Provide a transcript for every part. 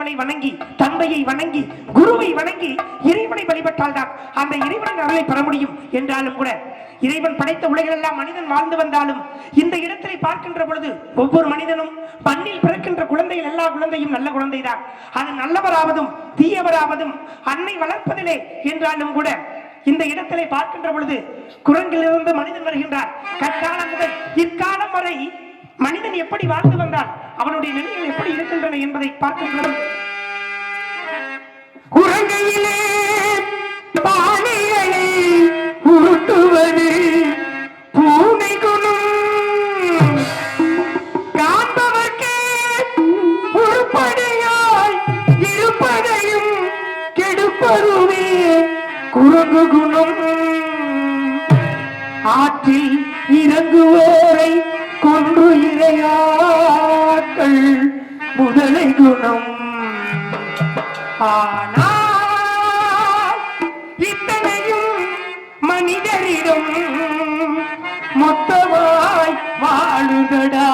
வணங்கி தந்தையை வணங்கி குருவை வணங்கி இறைவனை வழிபட்டால் தான் அந்த இறைவனின் அருளை பெற முடியும். என்றாலும் கூட இறைவன் படைத்த உலகிலெல்லாம் மனிதன் வாழ்ந்து வந்தாலும் இந்த இடத்தை பார்க்கின்ற பொழுது ஒவ்வொரு மனிதனும் மண்ணில் பிறக்கின்ற குழந்தைகள் எல்லா குழந்தையும் நல்ல குழந்தைதான். அது நல்லவராவதும் தீயவராவதும் அன்னை வளர்ப்பதிலே என்றாலும் கூட இந்த இடத்திலே பார்க்கின்ற பொழுது குரங்கிலிருந்து மனிதன் வருகின்றார். கற்காலம் முதல் இக்காலம் வரை மனிதன் எப்படி வாழ்ந்து வந்தான் அவனுடைய நிலைகள் எப்படி இருக்கின்றன என்பதை பார்க்கின்றோம் குரங்கையிலே பானைகளை உருட்டுவது பூனை குணம். காண்பவர்க்கே உருப்படியாய் இருப்பதையும் கெடுப்பதுவே குரங்கு குணம். ஆற்றில் இறங்குவோரை முதலையாக்கள் முதலை குணம். ஆனால் இத்தனையும் மனிதரிடம் மொத்தமாய் வாழுதடா.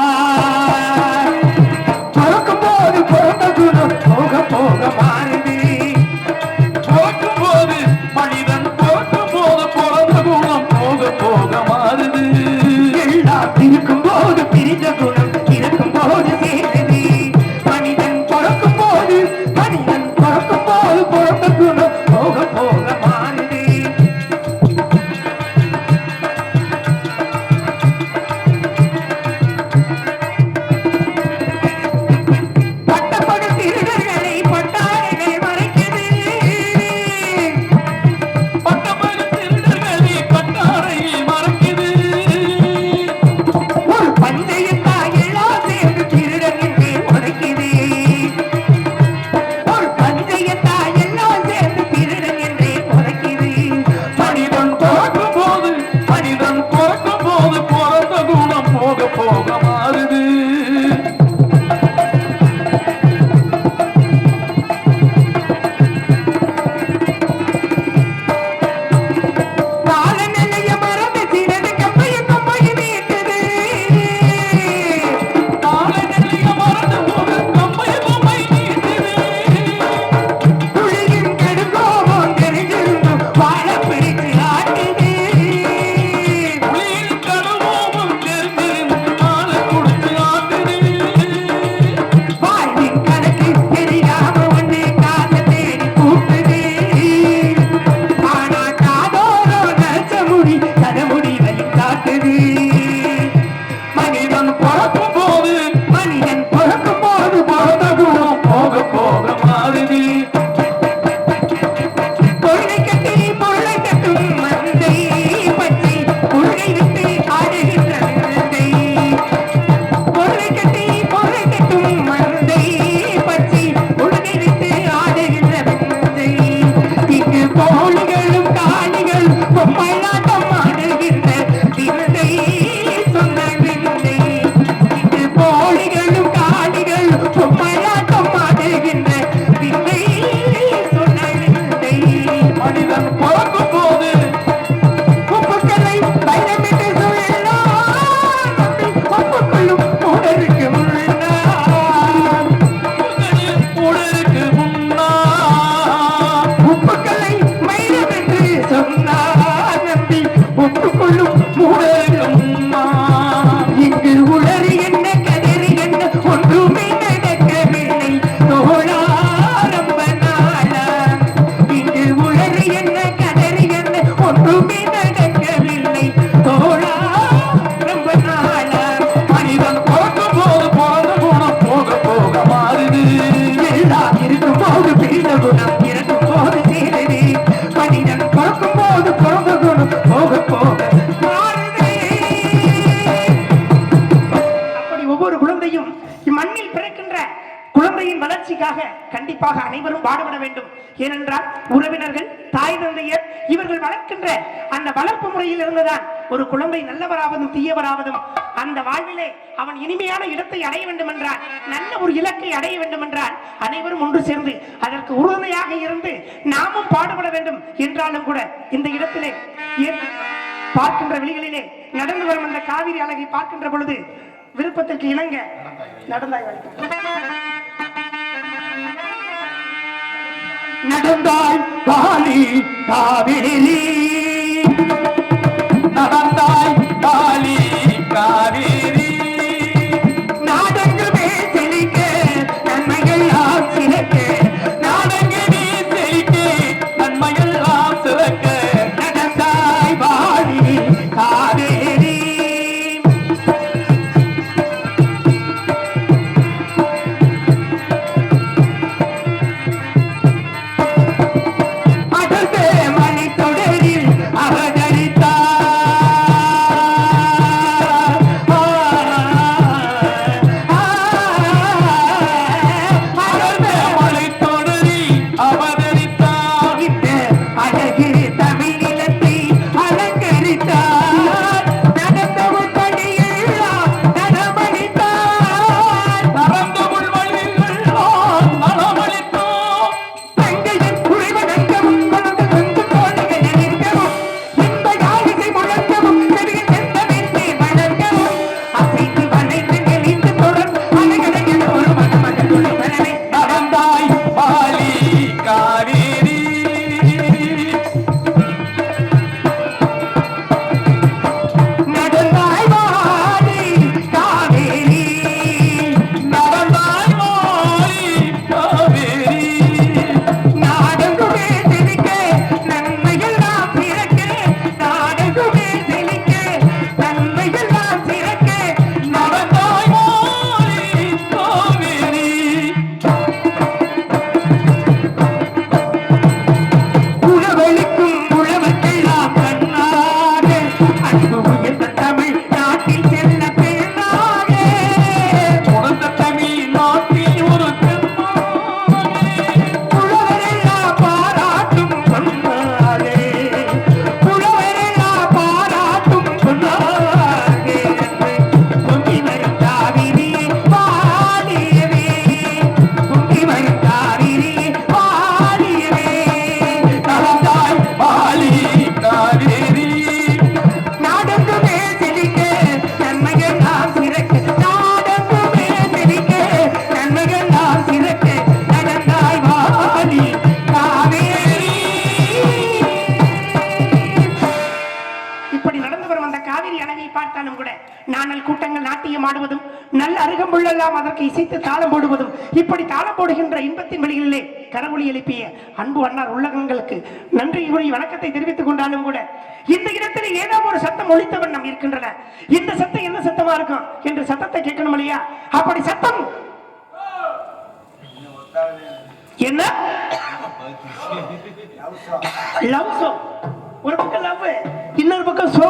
குழந்தையின் வளர்ச்சிக்காக கண்டிப்பாக அனைவரும் பாடுபட வேண்டும். ஏனென்றால் உறவினர்கள் தாய் தந்தையர் இவர்கள் வளர்க்கின்ற அந்த வளர்ப்பு முறையில் இருந்துதான் ஒரு குழந்தை நல்லவராவதும் தீயவராவதும் அந்த வாழ்விலே அவன் இனிமையான இடத்தை அடைய வேண்டும் என்றால் நல்ல ஒரு இலக்கை அடைய வேண்டும் என்றால் அனைவரும் ஒன்று சேர்ந்து அதற்கு உறுதுணையாக இருந்து நாமும் பாடுபட வேண்டும் என்றாலும் கூட இந்த இடத்திலே பார்க்கின்ற வெளிகளிலே நடந்து வரும் அந்த காவிரி அழகை பார்க்கின்ற பொழுது விருப்பத்திற்கு இணங்க நடந்தாய் நடந்தாய் காலி காவிரி நடந்த நல்ல அருகம்புள்ளெல்லாம் அதற்கு இசைத்து தாளம் போடுவதும் இப்படி தாளம் போடுகின்ற இன்பத்தின் வழிகளிலே கரவொலி எழுப்பிய அன்பு அன்னார் உள்ளகங்களுக்கு நன்றி கூறி வணக்கத்தை தெரிவித்துக் கொண்டாலும் கூட இந்த இடத்தில் ஏதோ ஒரு சத்தம் ஒழித்த வண்ணம் இருக்கின்றன. இந்த சத்தம் என்ன சத்தமா இருக்கும் என்று சத்தத்தை கேட்கணும் இல்லையா? அப்படி சத்தம். என்ன? லவ் ஒரு பக்கம் லவ் இன்னொரு பக்கம் சோ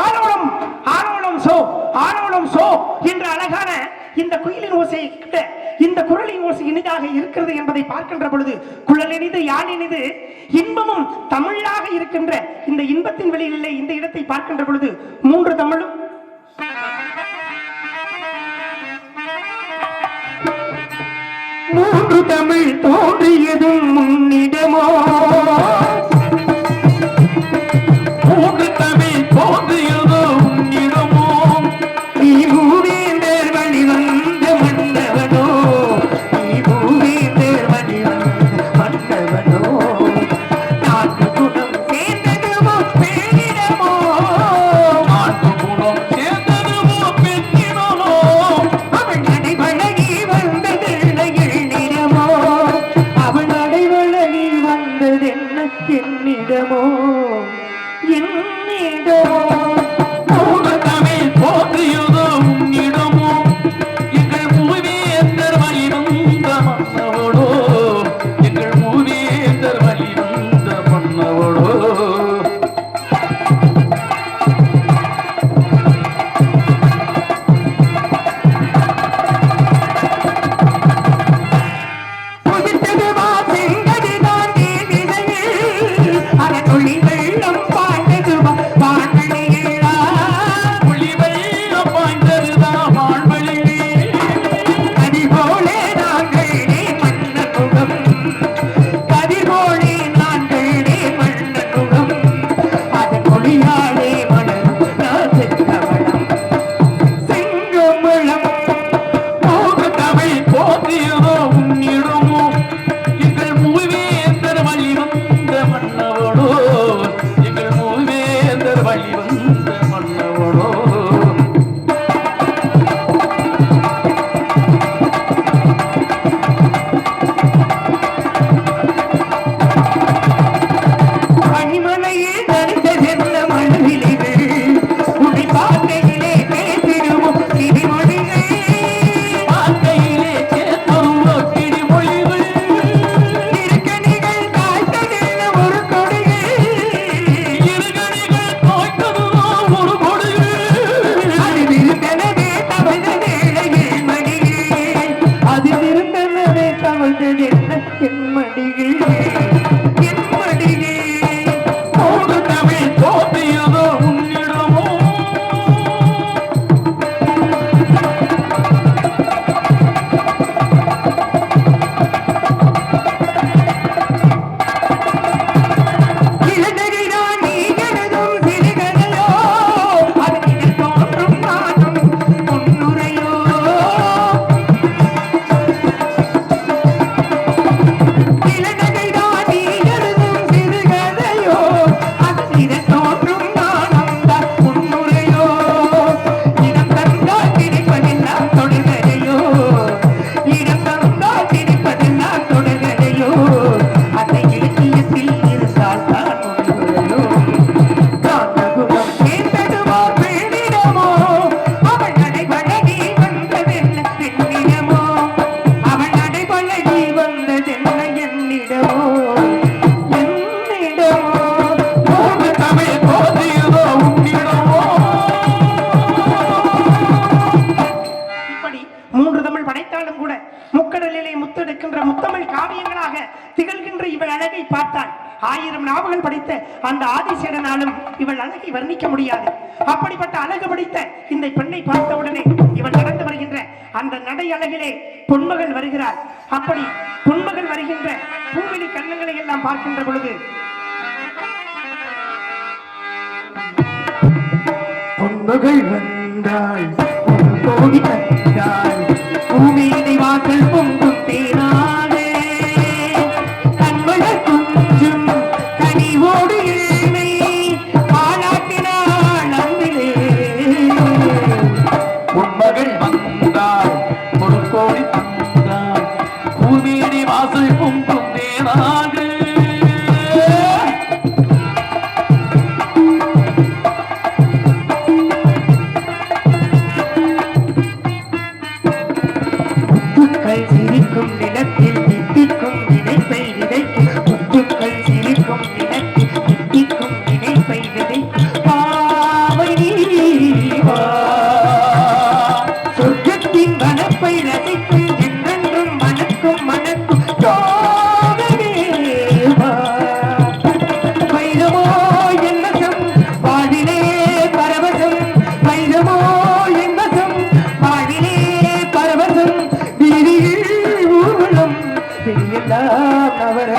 ஆரோடம் ஆரோடம் சோ ஆரோடம் சோ என்ற அழகான இந்த குயிலின் ஓசை கிட்ட இந்த குரலின் ஓசை இனிதாக இருக்கிறது என்பதை பார்க்கின்ற பொழுது குழல் இனிது யான் இனிது இன்பமும் தமிழாக இருக்கின்ற இந்த இன்பத்தின் வெளியிலே இந்த இடத்தை பார்க்கின்ற பொழுது மூன்று தமிழும். மூன்று தமிழ் தோன்றியதும் முன்னிடமோ இவன் நடந்து வருகின்ற அந்த நடை அழகிலே பொன்மகள் வருகிறார் அப்படி பொன்மகள் வருகின்ற பூவெளி கண்ணங்களை எல்லாம் பார்க்கின்ற பொழுது பொன்மகள் வந்தாள் எல்லாம் அவர்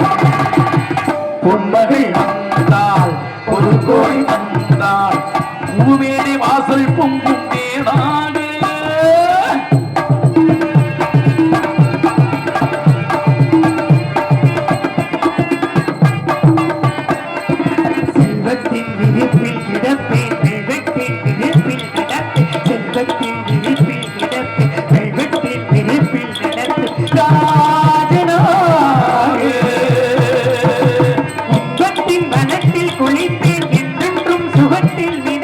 பொன்மகள் வந்தால் ஒரு கோடி வந்தால் பூமேனி வாசல் பொங்கும். உலகத்தில் நீ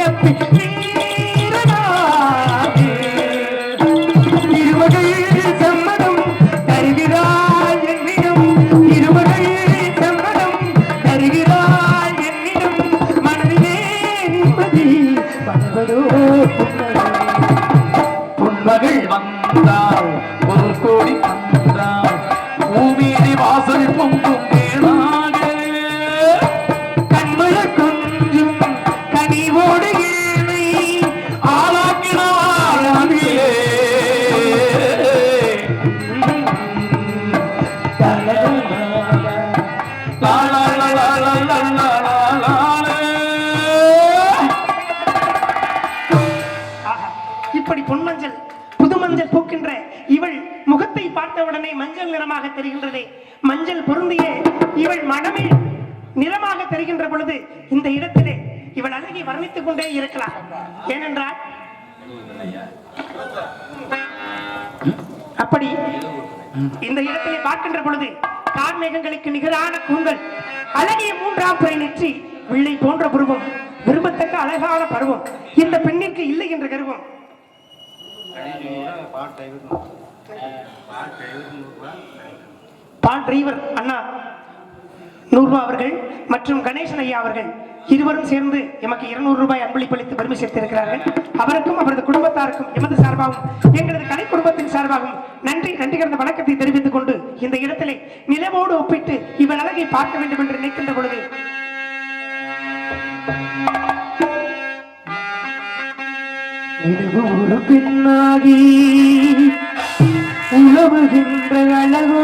பார்த்து கொண்டே இருக்கலாம். ஏனென்றால் அப்படி இந்த இடத்தை பார்க்கின்ற பொழுது கார்மேகங்களுக்கு நிகரான கூந்தல் அழகிய மூன்றாம் புறை நெற்றி வில்லை போன்ற புருவம் விரும்பத்தக்க அழகான பருவம் இந்த பெண்ணிற்கு இல்லை என்ற கருவம் பால் டிரைவர் அண்ணா நூறுபா அவர்கள் மற்றும் கணேசன் ஐயா அவர்கள் இருவரும் சேர்ந்து எமக்கு இருநூறு ரூபாய் அன்பளிப்பளித்து பெருமை சேர்த்திருக்கிறார்கள். அவருக்கும் அவரது குடும்பத்தாருக்கும் எமது சார்பாகவும் எங்களது கலை குடும்பத்தின் சார்பாகவும் நன்றி நன்றி கலந்த வணக்கத்தை தெரிவித்துக் கொண்டு இந்த இடத்திலே நிலவோடு ஒப்பிட்டு இவன் அழகை பார்க்க வேண்டும் என்று நினைக்கின்ற பொழுது ஒரு பெண்ணாகி உழவுகின்ற அழகோ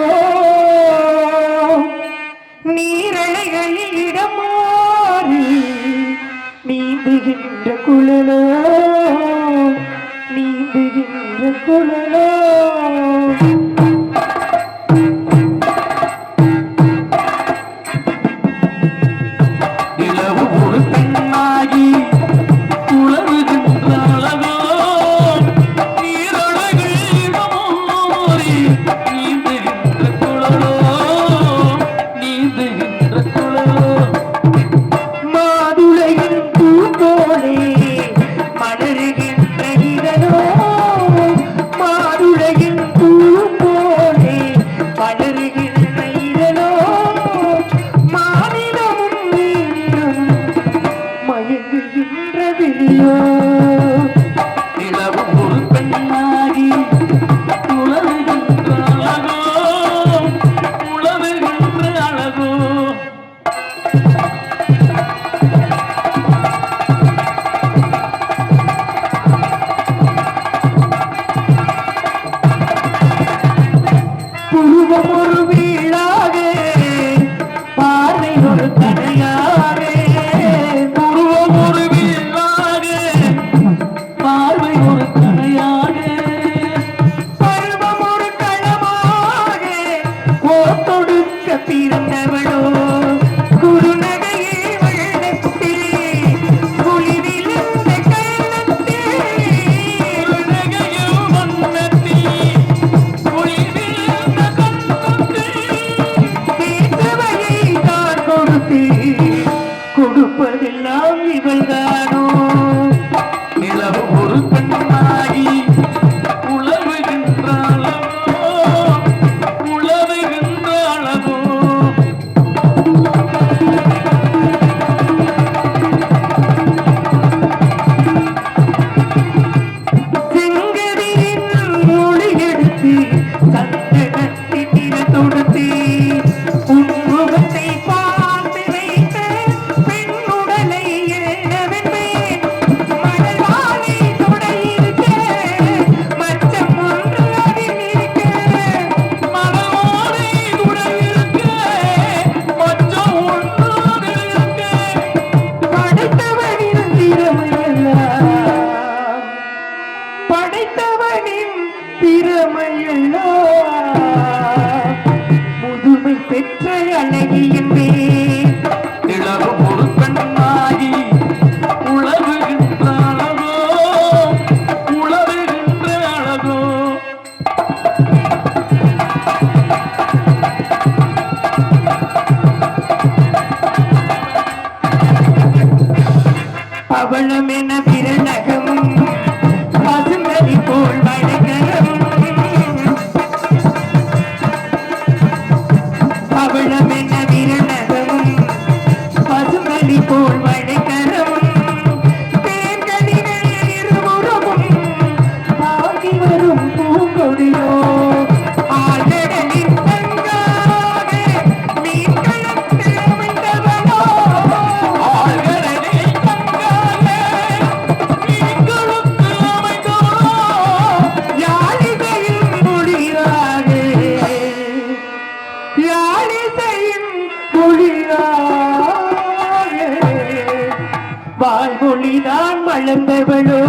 மொழிதான் வளர்ந்தவளோ.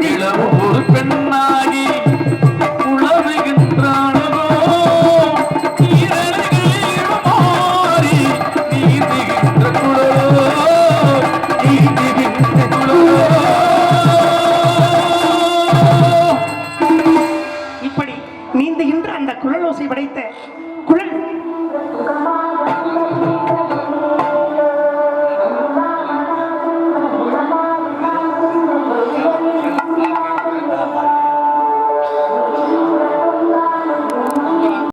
இளவூர் பெண்ணாகி